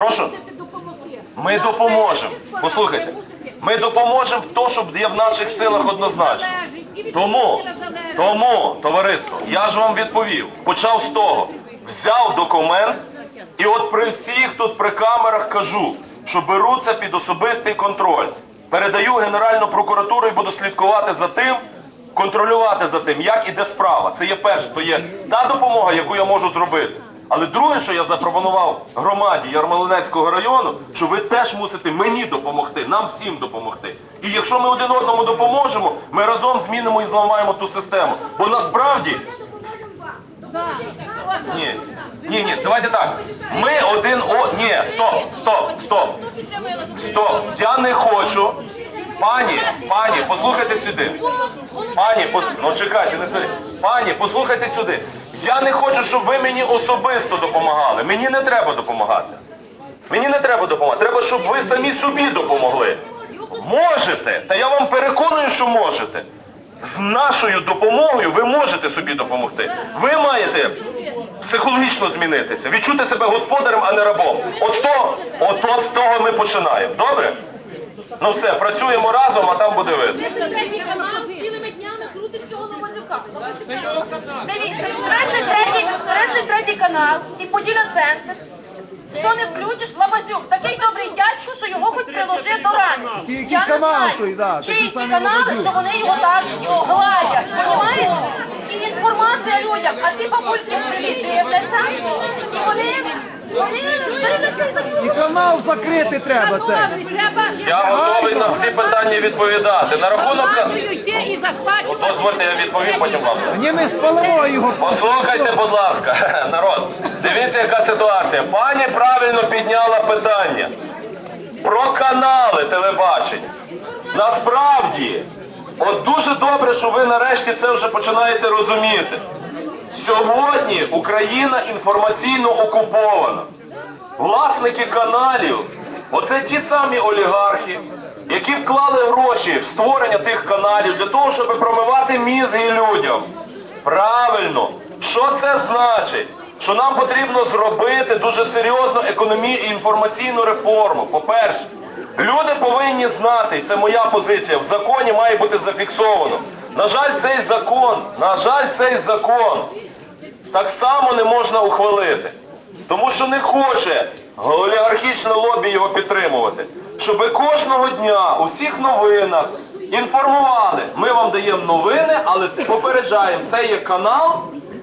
Прошу. Ми допоможемо. Послухайте, ми допоможемо в то, щоб є в наших силах однозначно. Тому, тому, товариство, я ж вам відповів, почав з того, взяв документ, і от при всіх тут при камерах кажу, що беру це під особистий контроль. Передаю Генеральну прокуратуру і буду слідкувати за тим, контролювати за тим, як іде справа. Це є перше, то є та допомога, яку я можу зробити. Але друге, що я запропонував громаді Ярмолинецького району, що ви теж мусите мені допомогти, нам всім допомогти. І якщо ми один одному допоможемо, ми разом змінимо і зламаємо ту систему. Бо насправді ні, ні, ні, давайте так. Ми один о. Ні, стоп, стоп, стоп. Стоп. Я не хочу. Пані, пані, послухайте сюди. Пані, пос... ну чекайте, не сюди. Пані, послухайте сюди. Я не хочу, щоб ви мені особисто допомагали. Мені не треба допомагати. Мені не треба допомагати. Треба, щоб ви самі собі допомогли. Можете, та я вам переконую, що можете. З нашою допомогою ви можете собі допомогти. Ви маєте психологічно змінитися, відчути себе господарем, а не рабом. От з того, от, от з того ми починаємо. Добре? Ну все, працюємо разом, а там буде видно. Третій канал цілими днями крутить цього Ломанюка. Дивіться, 33 33 канал і Поділя центр. Що не включиш, Лабазюк, такий добрий дядько, що його хоч приложи до рани. Я не канал той, да, чиї такий ті самий канали, Лабазюк. що вони його так гладять, понімаєте? І інформація людям, а ці бабульки в селі дивляться, і вони, вони І канал закрити треба це. Я готовий на всі питання відповідати. На рахунок. і захвачувати. Дозвольте, я відповім потім вам. Ні, ми спалимо його. Послухайте, будь ласка, народ. Дивіться, яка ситуація. Пані правильно підняла питання про канали телебачення. Насправді, от дуже добре, що ви нарешті це вже починаєте розуміти. Сьогодні Україна інформаційно окупована. Власники каналів, оце ті самі олігархи, які вклали гроші в створення тих каналів для того, щоб промивати мізги людям. Правильно, що це значить? Що нам потрібно зробити дуже серйозну економі... і інформаційну реформу. По-перше, люди повинні знати, і це моя позиція, в законі має бути зафіксовано. На жаль, цей закон, на жаль, цей закон так само не можна ухвалити. Тому що не хоче олігархічне лобі його підтримувати. Щоб кожного дня у всіх новинах інформували, ми вам даємо новини, але попереджаємо, це є канал,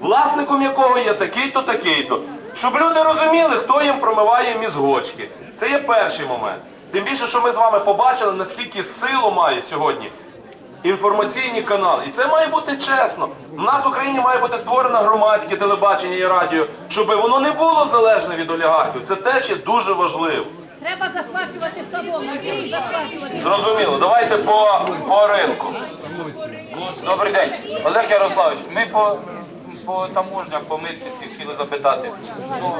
власником якого є такий-то, такий-то. Щоб люди розуміли, хто їм промиває мізгочки. Це є перший момент. Тим більше, що ми з вами побачили, наскільки силу має сьогодні інформаційні канали. І це має бути чесно. У нас в Україні має бути створено громадське телебачення і радіо, щоб воно не було залежне від олігархів. Це теж є дуже важливо. Треба захвачувати захвачувати. Зрозуміло, давайте по, по ринку. Добрий день, Олег Ярославович. Ми по, по таможнях, по митниці хотіли запитати. Ну,